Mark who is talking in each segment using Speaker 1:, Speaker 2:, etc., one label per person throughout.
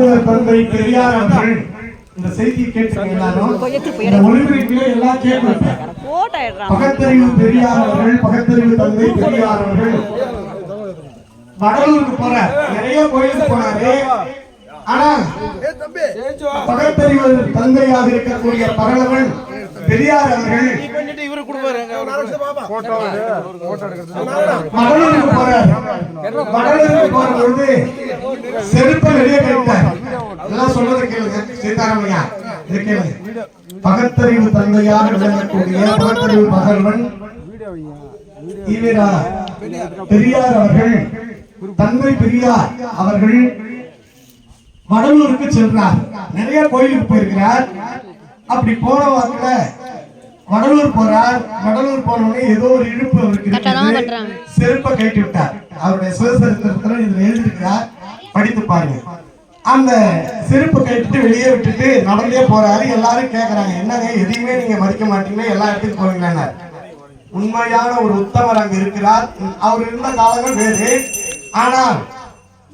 Speaker 1: பகுத்தறிவு தந்தை பெரியார் அவர்கள் இந்த செய்தி கேட்டு எல்லாரும் இந்த ஒளிபரப்பிலே எல்லாம் கேட்கணும்
Speaker 2: போட்டாயிடுறான்
Speaker 1: பெரியார் அவர்கள் பகத்தறிவு தந்தை பெரியார் அவர்கள். வடலூருக்கு போற நிறைய கோயிலுக்கு போனாரு. ஆனா பகத்தறிவு தந்தையாக இருக்கக்கூடிய பகலவன் பெரியார் அவர்கள் மகளிருக்கு போற மகளிருக்கு போற பொழுது செருப்பை வெளியே எல்லாம் சொல்றதை கேளுங்க சீதாராமையா. இதை கேளுங்க. பகத்தறிவு தந்தையாக விளங்கக்கூடிய பகத்தறிவு மகள்வன் ஈவேரா பெரியார் அவர்கள் தந்தை பெரியார் அவர்கள் வடலூருக்கு சென்றார். நிறைய கோயிலுக்கு போயிருக்கிறார். அப்படி போன வாக்குல வடலூர் போறார். வடலூர் போன உடனே ஏதோ ஒரு இழுப்பு அவருக்கு. செருப்பை கட்டி விட்டார். அவருடைய சுயசரித்திரத்துல இதுல எழுதியிருக்கிறார். படித்து பாருங்க. அந்த செருப்பு கட்டிட்டு வெளியே விட்டுட்டு நடந்தே போறாரு. எல்லாரும் கேக்குறாங்க என்னங்க எதையுமே நீங்க மதிக்க மாட்டீங்களே எல்லா இடத்துக்கும் போவீங்களான்னு உண்மையான ஒரு உத்தமர் அங்க இருக்கிறார். அவர் இருந்த காலங்கள் வேறு. ஆனால்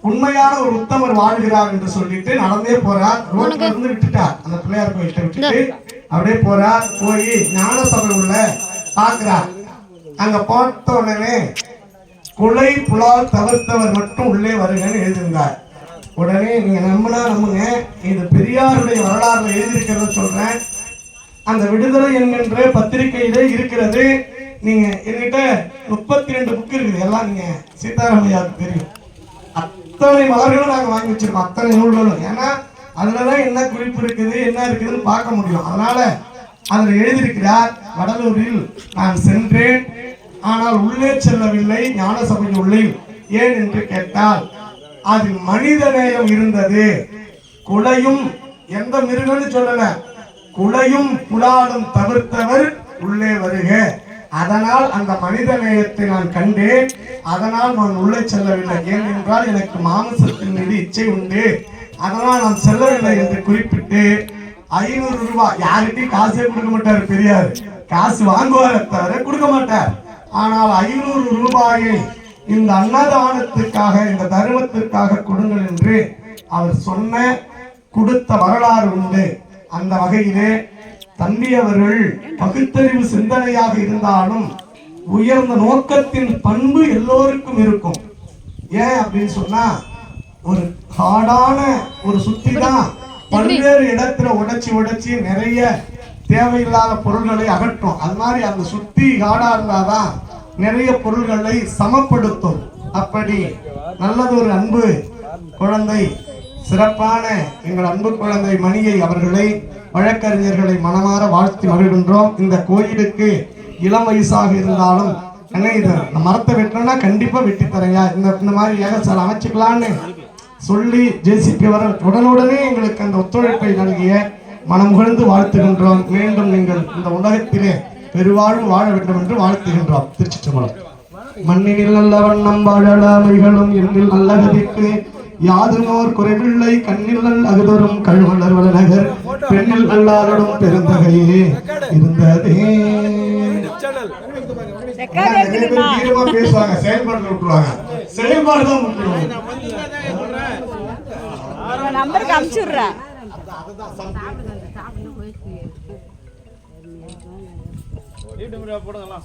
Speaker 1: உண்மையான ஒரு உத்தமர் வாழ்கிறார் என்று சொல்லிட்டு நடந்தே போறார். ரோட்ல இருந்து விட்டுட்டார். அந்த பிள்ளையார் கோயில்கிட்ட விட்டுட்டு அப்படியே போறார். போய் ஞான சபை உள்ள பாக்குறார் அங்க போட்ட உடனே கொலை புலால் தவிர்த்தவர் மட்டும் உள்ளே வருகன்னு எழுதியிருந்தார். உடனே நீங்க நம்பினா நம்புங்க. இது பெரியாருடைய வரலாறுல எழுதியிருக்கிறத சொல்றேன். அந்த விடுதலை என்கின்ற பத்திரிகையிலே இருக்கிறது. நீங்க என்கிட்ட முப்பத்தி ரெண்டு புக் இருக்குது. எல்லாம் நீங்க சீதாராமையாவுக்கு தெரியும். அத்தனை மலர்களும் நாங்க வாங்கி வச்சிருக்கோம். அத்தனை நூல்களும். ஏன்னா அதுலதான் என்ன குறிப்பு இருக்குது என்ன இருக்குதுன்னு பார்க்க முடியும். அதனால அதுல எழுதியிருக்கிறார் வடலூரில் நான் சென்றேன். ஆனால் உள்ளே செல்லவில்லை ஞான சபையின் உள்ளே ஏன் என்று கேட்டால் அது மனிதநேயம் இருந்தது. குலையும் எந்த மிருகம்னு சொல்லல. குலையும் புலாலும் தவிர்த்தவர் உள்ளே வருக. அதனால் அந்த மனித நேயத்தை நான் கண்டேன். அதனால் நான் உள்ளே செல்லவில்லை. ஏனென்றால் எனக்கு மாமிசத்தின் மீது இச்சை உண்டு. அதனால் நான் செல்லவில்லை என்று குறிப்பிட்டு ஐநூறு ரூபாய் யாருக்கிட்டையும் காசே கொடுக்க மாட்டார் பெரியார். காசு வாங்குவார் தவிர கொடுக்க மாட்டார். ஆனால் ஐநூறு ரூபாயை இந்த அன்னதானத்துக்காக இந்த தர்மத்திற்காக கொடுங்கள் என்று அவர் சொன்ன கொடுத்த வரலாறு உண்டு. அந்த வகையிலே தம்பி அவர்கள் பகுத்தறிவு சிந்தனையாக இருந்தாலும் உயர்ந்த நோக்கத்தின் பண்பு எல்லோருக்கும் இருக்கும். ஏன் அப்படின்னு சொன்னா ஒரு ஹார்டான ஒரு சுத்தி தான் பல்வேறு இடத்துல உடைச்சி உடைச்சி நிறைய தேவையில்லாத பொருள்களை அகற்றும். அது மாதிரி அந்த சுத்தி ஹார்டா இருந்தாதான் நிறைய பொருள்களை சமப்படுத்தும். அப்படி நல்லதொரு அன்பு குழந்தை சிறப்பான எங்கள் அன்பு குழந்தை மணியை அவர்களை வழக்கறிஞர்களை மனமாற வாழ்த்தி மகிழ்கின்றோம். இந்த கோயிலுக்கு இளம் வயசாக இருந்தாலும் என்ன இது மரத்தை வெட்டணும்னா கண்டிப்பா வெட்டி தரையா இந்த இந்த மாதிரி ஏக சார் அமைச்சுக்கலான்னு சொல்லி ஜேசிபி வர உடனுடனே எங்களுக்கு அந்த ஒத்துழைப்பை நல்கிய மனமுகழ்ந்து வாழ்த்துகின்றோம். மீண்டும் நீங்கள் இந்த உலகத்திலே பெருவாழ்வு வாழ வேண்டும் என்று வாழ்த்துகின்றோம் திருச்சிற்றம்பலம். மண்ணினில் நல்ல வண்ணம் வாழலாமைகளும் எண்ணில் நல்ல கதிக்கு யாதுமோர் குறைவில்லை கண்ணில் அகுதரும் கழுவலர் வளநகர் பெண்ணில் நல்லாரடும் பெருந்தகையே இருந்ததே. பேசுவாங்க செயல்பாடு விட்டுருவாங்க. செயல்பாடு தான் முக்கியம்
Speaker 2: நம்பருக்கு அமுச்சு விடுறேன்.
Speaker 3: போடுங்கலாம்